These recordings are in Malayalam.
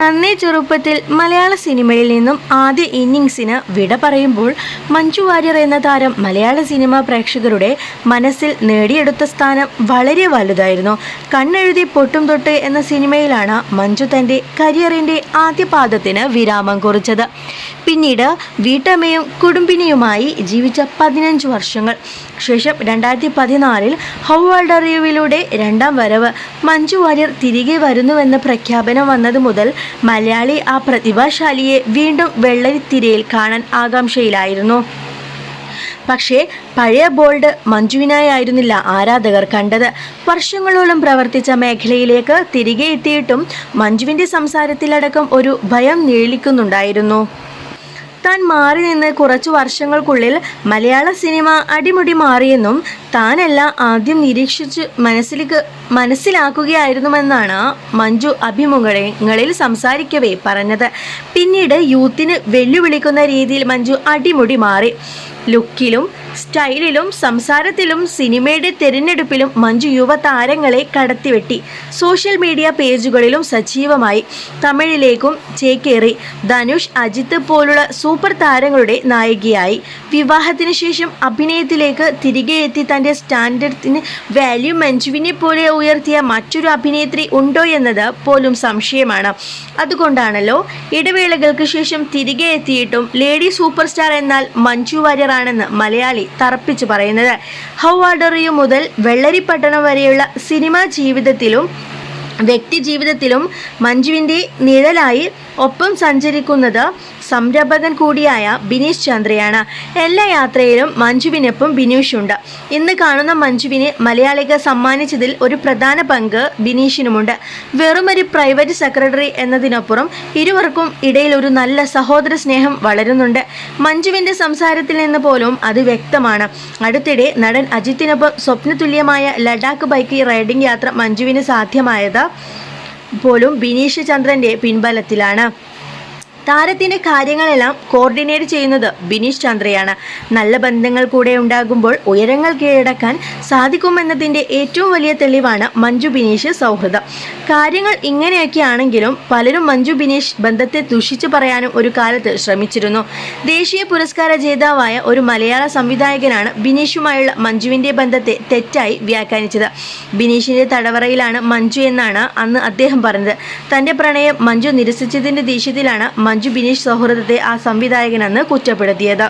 നന്നേ ചെറുപ്പത്തിൽ മലയാള സിനിമയിൽ നിന്നും ആദ്യ ഇന്നിങ്സിന് വിട പറയുമ്പോൾ മഞ്ജു വാര്യർ എന്ന താരം മലയാള സിനിമാ പ്രേക്ഷകരുടെ മനസ്സിൽ നേടിയെടുത്ത സ്ഥാനം വളരെ വലുതായിരുന്നു. കണ്ണെഴുതി പൊട്ടും തൊട്ട് എന്ന സിനിമയിലാണ് മഞ്ജു തന്റെ കരിയറിന്റെ ആദ്യ പാദത്തിന് വിരാമം കുറിച്ചത്. പിന്നീട് വീട്ടമ്മയും കുടുംബിനിയുമായി ജീവിച്ച പതിനഞ്ച് വർഷങ്ങൾ. ശേഷം രണ്ടായിരത്തി പതിനാലിൽ ഹൗ വേൾഡ് അറിയുവിലൂടെ രണ്ടാം വരവ് മഞ്ജു വാര്യർ തിരികെ വരുന്നുവെന്ന പ്രഖ്യാപനം വന്നത് മുതൽ മലയാളി ആ പ്രതിഭാശാലിയെ വീണ്ടും വെള്ളരിത്തിരയിൽ കാണാൻ ആകാംക്ഷയിലായിരുന്നു. പക്ഷേ പഴയ ബോൾഡ് മഞ്ജുവിനായിരുന്നില്ല ആരാധകർ കണ്ടത്. വർഷങ്ങളോളം പ്രവർത്തിച്ച മേഖലയിലേക്ക് തിരികെ എത്തിയിട്ടും മഞ്ജുവിന്റെ സംസാരത്തിലടക്കം ഒരു ഭയം നീളിക്കുന്നുണ്ടായിരുന്നു. താൻ മാറി നിന്ന് കുറച്ചു വർഷങ്ങൾക്കുള്ളിൽ മലയാള സിനിമ അടിമുടി മാറിയെന്നും താനല്ല ആദ്യം നിരീക്ഷിച്ച് മനസ്സിലേക്ക് മനസ്സിലാക്കുകയായിരുന്നുവെന്നാണ് മഞ്ജു അഭിമുഖങ്ങളിൽ സംസാരിക്കവേ പറഞ്ഞത്. പിന്നീട് യൂത്തിന് വെല്ലുവിളിക്കുന്ന രീതിയിൽ മഞ്ജു അടിമുടി മാറി. ലുക്കിലും സ്റ്റൈലിലും സംസാരത്തിലും സിനിമയുടെ തിരഞ്ഞെടുപ്പിലും മഞ്ജു യുവതാരങ്ങളെ കടത്തിവെട്ടി. സോഷ്യൽ മീഡിയ പേജുകളിലും സജീവമായി. തമിഴിലേക്കും ചേക്കേറി ധനുഷ് അജിത്ത് പോലുള്ള സൂപ്പർ താരങ്ങളുടെ നായികയായി. വിവാഹത്തിന് ശേഷം അഭിനയത്തിലേക്ക് തിരികെ എത്തി. തന്റെ സ്റ്റാൻഡേർഡിന് വാല്യൂ മഞ്ജുവിനെ പോലെ ഉയർത്തിയ മറ്റൊരു അഭിനേത്രി ഉണ്ടോ എന്നത് പോലും സംശയമാണ്. അതുകൊണ്ടാണല്ലോ ഇടവേളകൾക്ക് ശേഷം തിരികെ എത്തിയിട്ടും ലേഡി സൂപ്പർ സ്റ്റാർ എന്നാൽ മഞ്ജു വാര്യറാണെന്ന് മലയാളി തറപ്പിച്ചു പറയുന്നത്. ഹൗവാഡറിയു മുതൽ വെള്ളരിപ്പട്ടണം വരെയുള്ള സിനിമാ ജീവിതത്തിലും വ്യക്തി ജീവിതത്തിലും മഞ്ജുവിന്റെ നിഴലായി ഒപ്പം സഞ്ചരിക്കുന്നത് സംരംഭകൻ കൂടിയായ ബിനീഷ് ചന്ദ്രയാണ്. എല്ലാ യാത്രയിലും മഞ്ജുവിനൊപ്പം ബിനീഷുണ്ട്. ഇന്ന് കാണുന്ന മഞ്ജുവിനെ മലയാളികൾ സമ്മാനിച്ചതിൽ ഒരു പ്രധാന പങ്ക് ബിനീഷിനുമുണ്ട്. വെറുമൊരു പ്രൈവറ്റ് സെക്രട്ടറി എന്നതിനപ്പുറം ഇരുവർക്കും ഇടയിൽ ഒരു നല്ല സഹോദര സ്നേഹം വളരുന്നുണ്ട്. മഞ്ജുവിന്റെ സംസാരത്തിൽ നിന്ന് പോലും അത് വ്യക്തമാണ്. അടുത്തിടെ നടൻ അജിത്തിനൊപ്പം സ്വപ്നതുല്യമായ ലഡാക്ക് ബൈക്ക് റൈഡിംഗ് യാത്ര മഞ്ജുവിന് സാധ്യമായത് പോലും ബിനീഷ് ചന്ദ്രന്റെ പിൻബലത്തിലാണ്. താരത്തിന്റെ കാര്യങ്ങളെല്ലാം കോർഡിനേറ്റ് ചെയ്യുന്നത് ബിനീഷ് ചന്ദ്രയാണ്. നല്ല ബന്ധങ്ങൾ കൂടെ ഉണ്ടാകുമ്പോൾ ഉയരങ്ങൾ കീഴടക്കാൻ സാധിക്കുമെന്നതിന്റെ ഏറ്റവും വലിയ തെളിവാണ് മഞ്ജു ബിനീഷ് സൗഹൃദം. കാര്യങ്ങൾ ഇങ്ങനെയൊക്കെയാണെങ്കിലും പലരും മഞ്ജു ബിനീഷ് ബന്ധത്തെ ദുഷിച്ചു പറയാനും ഒരു കാലത്ത് ശ്രമിച്ചിരുന്നു. ദേശീയ പുരസ്കാര ജേതാവായ ഒരു മലയാള സംവിധായകനാണ് ബിനീഷുമായുള്ള മഞ്ജുവിന്റെ ബന്ധത്തെ തെറ്റായി വ്യാഖ്യാനിച്ചത്. ബിനീഷിന്റെ തടവറയിലാണ് മഞ്ജു എന്നാണ് അന്ന് അദ്ദേഹം പറഞ്ഞത്. തന്റെ പ്രണയം മഞ്ജു നിരസിച്ചതിന്റെ ദേഷ്യത്തിലാണ് മഞ്ജു ബിനീഷ് സൗഹൃദത്തെ ആ സംവിധായകനെന്ന് കുറ്റപ്പെടുത്തിയത്.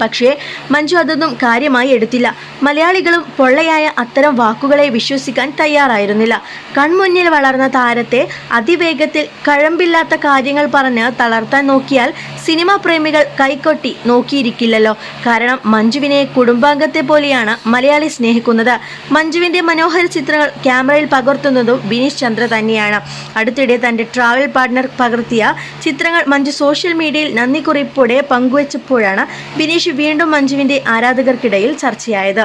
പക്ഷേ മഞ്ജു അതൊന്നും കാര്യമായി എടുത്തില്ല. മലയാളികളും പൊള്ളയായ അത്തരം വാക്കുകളെ വിശ്വസിക്കാൻ തയ്യാറായിരുന്നില്ല. കൺമുന്നിൽ വളർന്ന താരത്തെ അതിവേഗത്തിൽ കഴമ്പില്ലാത്ത കാര്യങ്ങൾ പറഞ്ഞ് തളർത്താൻ നോക്കിയാൽ സിനിമാ പ്രേമികൾ കൈക്കൊട്ടി നോക്കിയിരിക്കില്ലല്ലോ. കാരണം മഞ്ജുവിനെ കുടുംബാംഗത്തെ പോലെയാണ് മലയാളി സ്നേഹിക്കുന്നത്. മഞ്ജുവിന്റെ മനോഹര ചിത്രങ്ങൾ ക്യാമറയിൽ പകർത്തുന്നതും ബിനീഷ് ചന്ദ്ര തന്നെയാണ്. അടുത്തിടെ തന്റെ ട്രാവൽ പാർട്ട്ണർ പകർത്തിയ ചിത്രങ്ങൾ മഞ്ജു സോഷ്യൽ മീഡിയയിൽ നന്ദി കുറിപ്പോടെ പങ്കുവച്ചപ്പോഴാണ് ബിനീഷ് വീണ്ടും മഞ്ജുവിന്റെ ആരാധകർക്കിടയിൽ ചർച്ചയായത്.